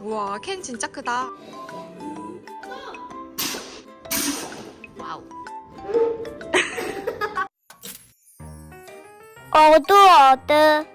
우와 캔 진짜 크다. 와우. 어두워드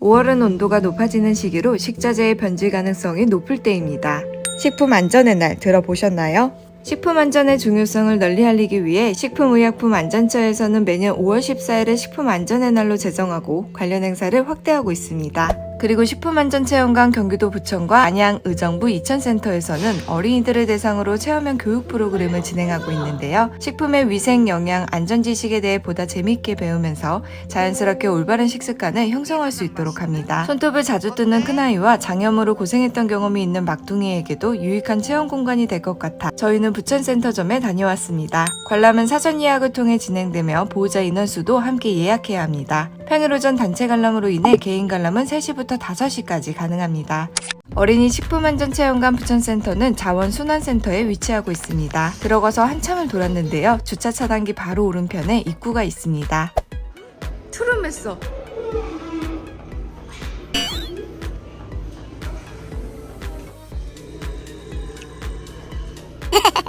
5월은 온도가 높아지는 시기로 식자재의 변질 가능성이 높을 때입니다. 식품 안전의 날 들어보셨나요? 식품 안전의 중요성을 널리 알리기 위해 식품의약품안전처에서는 매년 5월 14일을 식품 안전의 날로 제정하고 관련 행사를 확대하고 있습니다. 그리고 식품안전체험관 경기도 부천과 안양 의정부 이천센터에서는 어린이들을 대상으로 체험형 교육 프로그램을 진행하고 있는데요. 식품의 위생, 영양, 안전 지식에 대해 보다 재미있게 배우면서 자연스럽게 올바른 식습관을 형성할 수 있도록 합니다. 손톱을 자주 뜯는 큰아이와 장염으로 고생했던 경험이 있는 막둥이에게도 유익한 체험 공간이 될 것 같아 저희는 부천센터점에 다녀왔습니다. 관람은 사전 예약을 통해 진행되며 보호자 인원수도 함께 예약해야 합니다. 평일 오전 단체 관람으로 인해 개인 관람은 3시부터 5시까지 가능합니다. 어린이 식품안전체험관 부천센터는 자원순환센터에 위치하고 있습니다. 들어가서 한참을 돌았는데요. 주차 차단기 바로 오른편에 입구가 있습니다. 트름했어.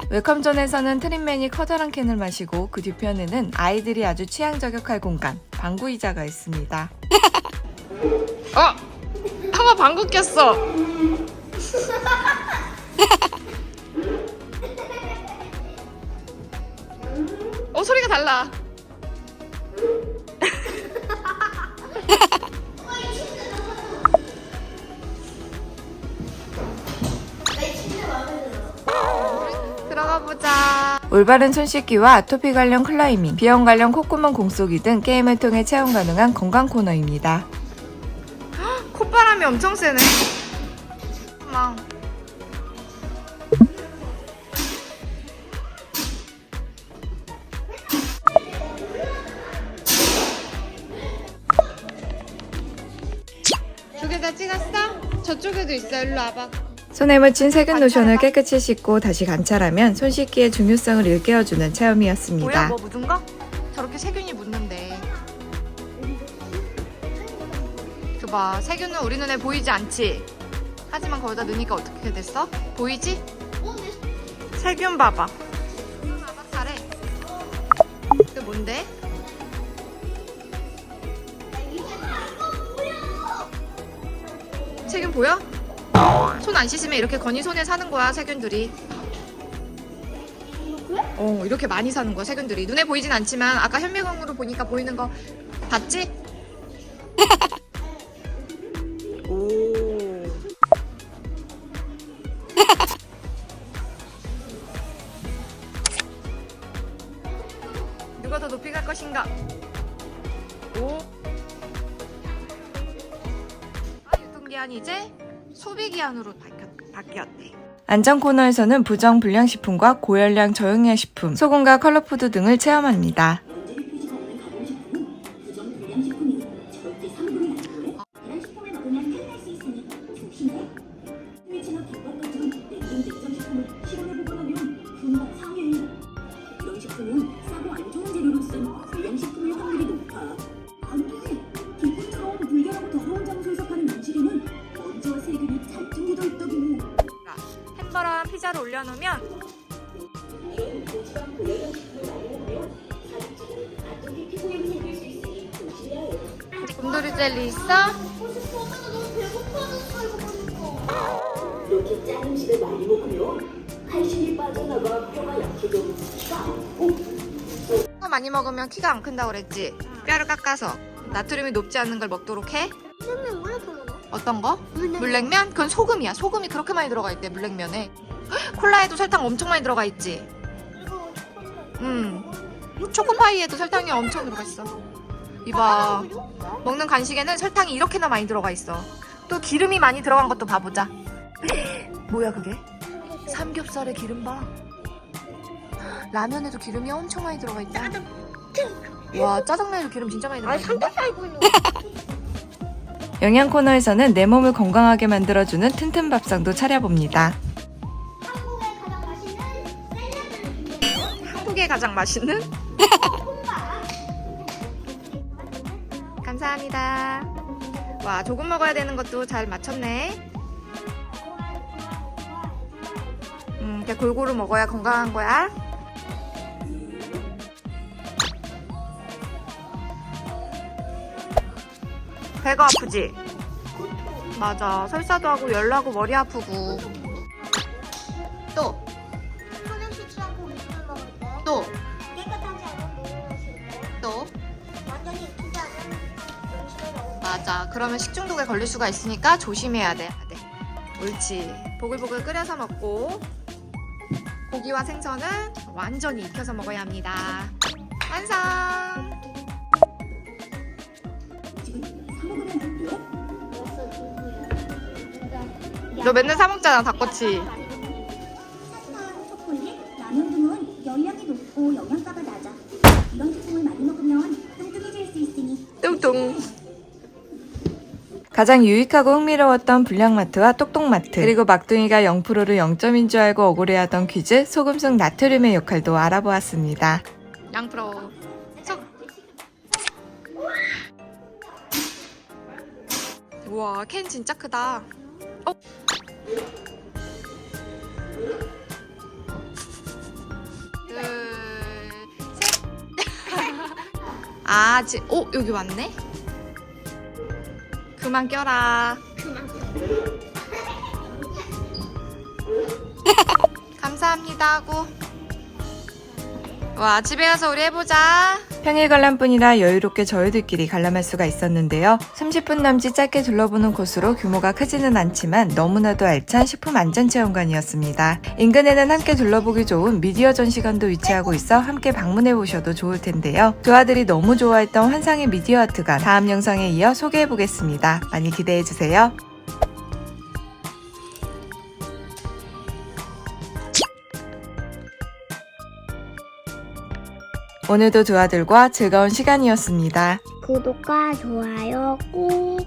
웰컴존에서는 트림맨이 커다란 캔을 마시고 그 뒤편에는 아이들이 아주 취향 저격할 공간, 방구 의자가 있습니다. 어! 타마 방구 꼈어. 어 소리가 달라. 들어가 보자. 올바른 손 씻기와 아토피 관련 클라이밍, 비염 관련 콧구멍 공쏘기 등 게임을 통해 체험 가능한 건강 코너입니다. 콧바람이 엄청 세네. 막. 두개 다 찍었어? 저쪽에도 있어. 일로 와봐. 손에 묻힌 세균 로션을 깨끗이 씻고 다시 관찰하면 손 씻기의 중요성을 일깨워주는 뭐야? 체험이었습니다. 뭐 묻은 거? 저렇게 세균이 묻는데. 그봐 세균은 우리 눈에 보이지 않지? 하지만 거기다 넣으니까 어떻게 됐어? 보이지? 세균 봐봐. 봐봐 잘해. 그 뭔데? 세균 보여? 손 안 씻으면 이렇게 건이 손에 사는 거야 세균들이. 어 이렇게 많이 사는 거야 세균들이 눈에 보이진 않지만 아까 현미경으로 보니까 보이는 거 봤지? 오 누가 더 높이 갈 것인가? 오 아, 유통기한이 이제 소비 기한으로 바뀌었, 바뀌었대 안전 코너에서는 부정 불량식품과 고열량 저용량 식품, 소금과 컬러푸드 등을 체험합니다. 이런 식품은 싸고 안 좋은 재료로 쓴 불량식품일 확률이 피자를 올려놓으면 곰돌이 젤리 있어? 이렇게 짠 음식을 많이 먹으면 칼슘이 빠져나가 뼈가 약해져. 거 많이 먹으면 키가 안 큰다고 그랬지? 뼈를 깎아서 나트륨이 높지 않는 걸 먹도록 해? 어떤 거? 물냉면 물냉면? 그건 소금이야 소금이 그렇게 많이 들어가 있대 물냉면에 헉, 콜라에도 설탕 엄청 많이 들어가 있지? 이거 음 초코파이에도 설탕이 엄청 들어가 있어 이봐 먹는 간식에는 설탕이 이렇게나 많이 들어가 있어 또 기름이 많이 들어간 것도 봐보자 뭐야 그게? 삼겹살에 기름 봐 라면에도 기름이 엄청 많이 들어가 있다 와 짜장면에도 기름 진짜 많이 들어가 아니 있는데? 삼겹살 영양 코너에서는 내 몸을 건강하게 만들어주는 튼튼 밥상도 차려봅니다. 한국의 가장 맛있는 감사합니다 와 조금 먹어야 되는 것도 잘 맞췄네 음, 이렇게 골고루 먹어야 건강한 거야. 배가 아프지? 맞아. 설사도 하고 열나고 머리 아프고. 또, 맞아. 그러면 식중독에 걸릴 수가 있으니까 조심해야 돼. 네. 옳지. 보글보글 끓여서 먹고 고기와 생선은 완전히 익혀서 먹어야 합니다. 완성. 너 맨날 사 먹잖아 닭꼬치. 뚱뚱. 가장 유익하고 흥미로웠던 불량마트와 똑똑마트 그리고 막둥이가 0%를 0점인 줄 알고 억울해하던 퀴즈 소금속 나트륨의 역할도 알아보았습니다. 양프로. sok. 우와 캔 진짜 크다. 어? 둘, 셋. 아, 지, 오 여기 왔네. 그만 껴라. 감사합니다 하고. 와 집에 가서 우리 해보자. 평일 관람뿐이라 여유롭게 저희들끼리 관람할 수가 있었는데요. 30분 남짓 짧게 둘러보는 코스로 규모가 크지는 않지만 너무나도 알찬 식품 안전체험관이었습니다. 인근에는 함께 둘러보기 좋은 미디어 전시관도 위치하고 있어 함께 방문해 보셔도 좋을 텐데요. 두 아들이 너무 좋아했던 환상의 미디어 아트가 다음 영상에 이어 소개해 보겠습니다. 많이 기대해 주세요. 오늘도 두 아들과 즐거운 시간이었습니다. 구독과 좋아요 꾹